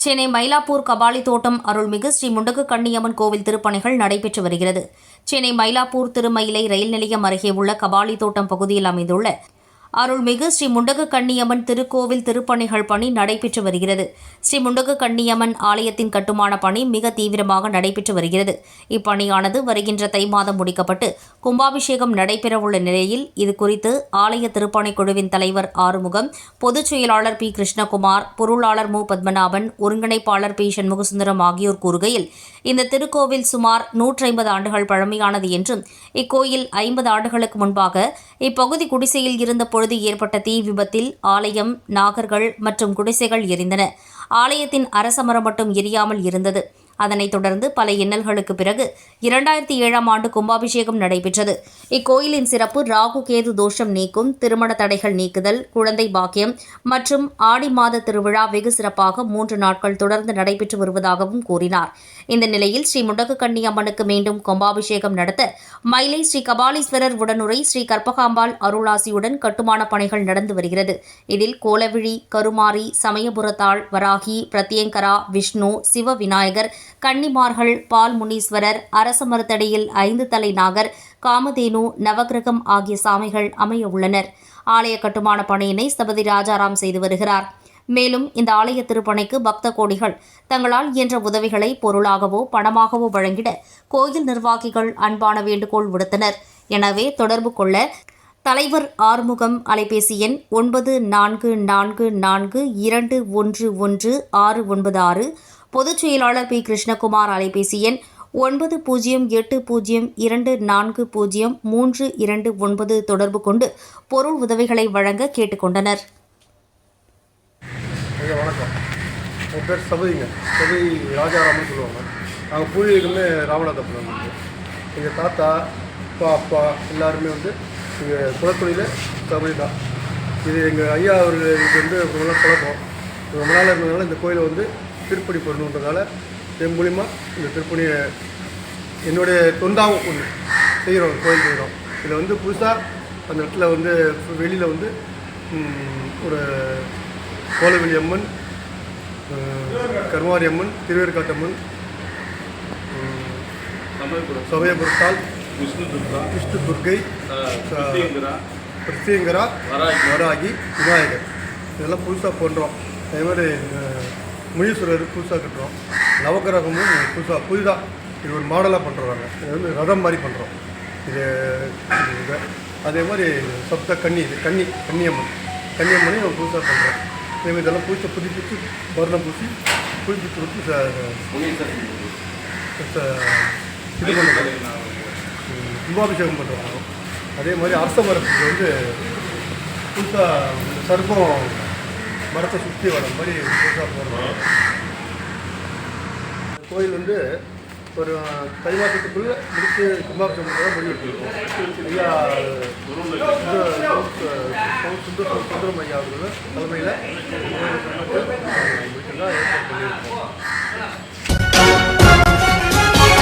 சென்னை மயிலாப்பூர் கபாலி தோட்டம் அருள்மிகு ஸ்ரீ முண்டகு கண்ணியம்மன் கோவில் திருப்பணிகள் நடைபெற்று வருகிறது. சென்னை மயிலாப்பூர் திருமயிலை ரயில் நிலையம் அருகே உள்ள கபாலி தோட்டம் பகுதியில் அமைந்துள்ள அருள்மிகு ஸ்ரீ முண்டக கண்ணியம்மன் திருக்கோவில் திருப்பணிகள் பணி நடைபெற்று வருகிறது. ஸ்ரீ முண்டக கண்ணியம்மன் ஆலயத்தின் கட்டுமான பணி மிக தீவிரமாக நடைபெற்று வருகிறது. இப்பணியானது வருகின்ற தை மாதம் முடிக்கப்பட்டு கும்பாபிஷேகம் நடைபெறவுள்ள நிலையில் இது குறித்து ஆலய திருப்பணிக் குழுவின் தலைவர் ஆறுமுகம் பொதுச் செயலாளர் பி. கிருஷ்ணகுமார் பொருளாளர் மு. பத்மநாபன் ஒருங்கிணைப்பாளர் பி. சண்முகசுந்தரம் ஆகியோர் கூறுகையில் இந்த திருக்கோவில் சுமார் நூற்றைம்பது ஆண்டுகள் பழமையானது என்றும் இக்கோயில் ஐம்பது ஆண்டுகளுக்கு முன்பாக இப்பகுதி குடிசையில் இருந்த பொழுது ஏற்பட்ட தீ விபத்தில் ஆலயம் நாகர்கள் மற்றும் குடிசைகள் எரிந்தன. ஆலயத்தின் அரசமரம் மட்டும் எரியாமல் இருந்தது. அதனைத் தொடர்ந்து பல இன்னல்களுக்கு பிறகு இரண்டாயிரத்தி ஏழாம் ஆண்டு கும்பாபிஷேகம் நடைபெற்றது. இக்கோயிலின் சிறப்பு ராகு கேது தோஷம் நீக்கும் திருமண தடைகள் நீக்குதல் குழந்தை பாக்கியம் மற்றும் ஆடி மாத திருவிழா வெகு சிறப்பாக மூன்று நாட்கள் தொடர்ந்து நடைபெற்று வருவதாகவும் கூறினார். இந்த நிலையில் ஸ்ரீ முண்டகு கண்ணி அம்மனுக்கு மீண்டும் கும்பாபிஷேகம் நடத்த மயிலை ஸ்ரீ கபாலீஸ்வரர் உடனுரை ஸ்ரீ கற்பகாம்பாள் அருளாசியுடன் கட்டுமான பணிகள் நடந்து வருகிறது. இதில் கோலவிழி கருமாரி சமயபுரத்தாள் வராகி பிரத்யங்கரா விஷ்ணு சிவ விநாயகர் கன்னிமார்கள் பால் முனீஸ்வரர் அரச மருத்தடியில் ஐந்து தலை நாகர் காமதேனு நவகிரகம் ஆகிய சாமிகள் அமைய உள்ளனர். ஆலய கட்டுமான பணியினை ஸ்தபதி ராஜாராம் செய்து வருகிறார். மேலும் இந்த ஆலய திருப்பணிக்கு பக்த கோடிகள் தங்களால் இயன்ற உதவிகளை பொருளாகவோ பணமாகவோ வழங்கிட கோயில் நிர்வாகிகள் அன்பான வேண்டுகோள் விடுத்தனர். எனவே தொடர்பு கொள்ள தலைவர் ஆறுமுகம் அலைபேசி எண் ஒன்பது நான்கு நான்கு நான்கு இரண்டு ஒன்று ஒன்று ஆறு ஒன்பது ஆறு பொதுச் செயலாளர் பி. கிருஷ்ணகுமார் அலைபேசி எண் ஒன்பது பூஜ்ஜியம் எட்டு பூஜ்ஜியம் இரண்டு நான்கு பூஜ்ஜியம் மூன்று இரண்டு ஒன்பது தொடர்பு கொண்டு பொருள் உதவிகளை வழங்க கேட்டுக்கொண்டனர். வணக்கம். என் பேர் சபதிங்க. சபதி ராஜாராமன் சொல்லுவாங்க. நாங்கள் பூர்வீகமே ராமநாதபுரம் வந்து எங்கள் தாத்தா அப்பா அப்பா எல்லாருமே வந்து எங்கள் குலத்தொழில் சபதி தான். இது எங்கள் ஐயா அவர்களுக்கு வந்து ரொம்ப நாள் பழக்கம் ரொம்ப நாள் இருந்ததுனால இந்த கோயிலை வந்து திருப்பணி பண்ணணுன்றதால என் மூலிமா இந்த திருப்பணியை என்னுடைய தொண்டாவும் ஒன்று செய்கிறோம் கோயில் செய்கிறோம் இதில் வந்து புதுசாக அந்த இடத்துல வந்து வெளியில் வந்து ஒரு கோலவெளி அம்மன் கருமாரி அம்மன் திருவேற்காட்டம்மன் சமயபுரத்தால் விஷ்ணு துர்கா. விஷ்ணு துர்கை பிரத்யங்கரா வராகி. விநாயகர். இதெல்லாம் புதுசாக பண்ணுறோம் அதே மாதிரி முனீஸ்வரர் புதுசாக கட்டுறோம். நவகிரகமும் புதுசாக புதிதாக இது ஒரு மாடலாக பண்ணுறாங்க இது வந்து ரதம் மாதிரி பண்ணுறோம் இது அதே மாதிரி சப்த கன்னி இது கன்னி கன்னியம்மன். கன்னியம்மனையும் நம்ம புதுசாக பண்ணுறோம் அதே மாதிரி இதெல்லாம் புதுசாக புதுப்பிச்சு வர்ணம் பூசி புதுப்பிச்சு கொடுத்து இது பண்ணுறோம். கும்பாபிஷேகம் பண்ணுறாங்க அதே மாதிரி அரச மரத்துக்கு வந்து புதுசாக சர்ப்பம் மரத்தை சுற்றி வர மாதிரி புதுசாக கோயில் வந்து ஒரு தை மாதத்துக்குள்ளே முடித்து கும்பாபிஷேகம் பண்ண முடிவு எடுத்துருக்கோம். ஐயா சுந்தர சுந்தர சுந்தரம் ஐயா அவர்கள் தலைமையில் முடிச்சுதான் ஏற்பாடு பண்ணியிருக்கோம்